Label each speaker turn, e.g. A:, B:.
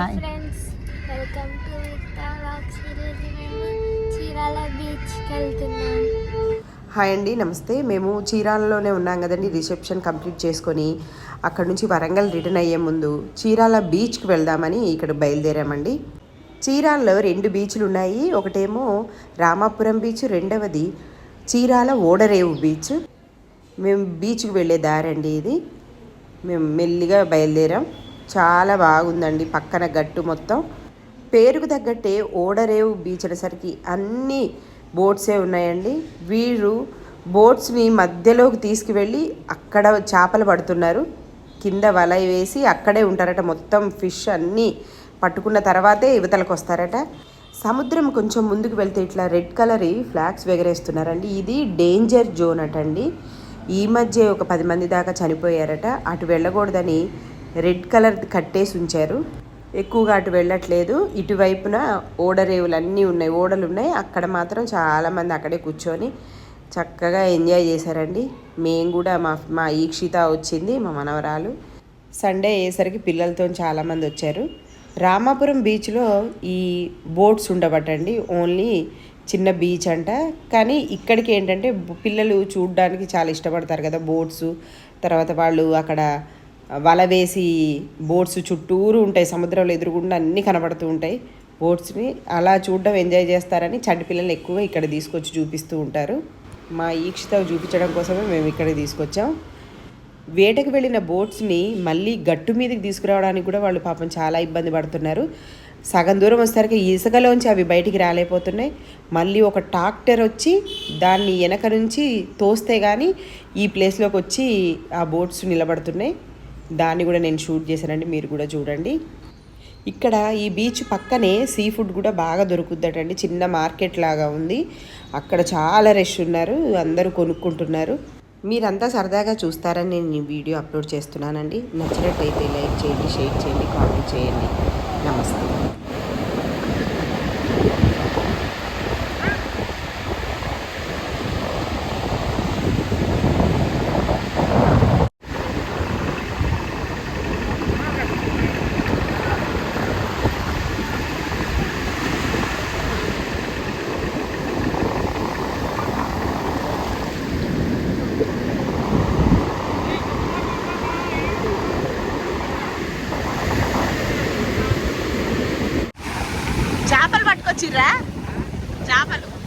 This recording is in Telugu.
A: Hi
B: friends welcome to Vikta vlogs ఈరోజు మేము చీరాల బీచ్కి వెళ్తున్నాం.
C: హాయ్ అండి నమస్తే. మేము చీరాలలోనే ఉన్నాం కదండి రిసెప్షన్ కంప్లీట్ చేసుకొని అక్కడ నుంచి వరంగల్ రిటర్న్ అయ్యే ముందు చీరాల బీచ్కి వెళ్దామని ఇక్కడ బయలుదేరామండి. చీరాలలో రెండు బీచ్లు ఉన్నాయి. ఒకటేమో రామాపురం బీచ్ రెండవది చీరాల ఓడరేవు బీచ్ మేము బీచ్కి వెళ్ళే దారండి ఇది. మేము మెల్లిగా బయలుదేరాం. చాలా బాగుందండి పక్కన గట్టు మొత్తం. పేరుకు తగ్గట్టే ఓడరేవు బీచ్ అనేసరికి అన్ని బోట్సే ఉన్నాయండి. వీరు బోట్స్ని మధ్యలోకి తీసుకువెళ్ళి అక్కడ చేపలు పడుతున్నారు. కింద వల వేసి అక్కడే ఉంటారట మొత్తం ఫిష్ అన్నీ. పట్టుకున్న తర్వాతే యువతలకు వస్తారట. సముద్రం కొంచెం ముందుకు వెళ్తే ఇట్లా రెడ్ కలర్ ఫ్లాగ్స్ ఎగరేస్తున్నారండి ఇది డేంజర్ జోన్ అటండి. ఈ మధ్య ఒక పది మంది దాకా చనిపోయారట. అటు వెళ్ళకూడదని రెడ్ కలర్ కట్టేసి ఉంచారు. ఎక్కువగా అటు వెళ్ళట్లేదు. ఇటువైపున ఓడరేవులు అన్నీ ఉన్నాయి. ఓడలు ఉన్నాయి. అక్కడ మాత్రం చాలామంది అక్కడే కూర్చొని చక్కగా ఎంజాయ్ చేశారండి. మేము కూడా మా మా ఈక్షిత వచ్చింది మా మనవరాలు. సండే అయ్యేసరికి పిల్లలతో చాలామంది వచ్చారు. రామాపురం బీచ్లో ఈ బోట్స్ ఉండబట్టండి. ఓన్లీ చిన్న బీచ్ అంట. కానీ ఇక్కడికి ఏంటంటే పిల్లలు చూడడానికి చాలా ఇష్టపడతారు కదా బోట్స్. తర్వాత వాళ్ళు అక్కడ వల వేసి బోట్స్ చుట్టూరు ఉంటాయి. సముద్రంలో ఎదురుగుండా అన్నీ కనబడుతూ ఉంటాయి. బోట్స్ని అలా చూడడం ఎంజాయ్ చేస్తారని చంటి పిల్లలు ఎక్కువ ఇక్కడ తీసుకొచ్చి చూపిస్తూ ఉంటారు. మా ఈక్షిత చూపించడం కోసమే మేము ఇక్కడ తీసుకొచ్చాం. వేటకు వెళ్ళిన బోట్స్ని మళ్ళీ గట్టు మీదకి తీసుకురావడానికి కూడా వాళ్ళు పాపం చాలా ఇబ్బంది పడుతున్నారు. సగం దూరం వచ్చేసరికి ఇసుకలోంచి అవి బయటికి రాలేకపోతున్నాయి. మళ్ళీ ఒక ట్రాక్టర్ వచ్చి దాన్ని వెనక నుంచి తోస్తే కానీ ఈ ప్లేస్లోకి వచ్చి ఆ బోట్స్ నిలబడుతున్నాయి. దాన్ని కూడా నేను షూట్ చేశానండి మీరు కూడా చూడండి. ఇక్కడ ఈ బీచ్ పక్కనే సీ ఫుడ్ కూడా బాగా దొరుకుద్దటండి చిన్న మార్కెట్ లాగా ఉంది. అక్కడ చాలా రష్ ఉన్నారు అందరూ కొనుక్కుంటున్నారు. మీరంతా సరదాగా చూస్తారని నేను ఈ వీడియో అప్లోడ్ చేస్తున్నానండి. నచ్చినట్టయితే లైక్ చేయండి షేర్ చేయండి కామెంట్ చేయండి. నమస్తే. చేపలు పట్టుకొచ్చిర్రా? చేపలు.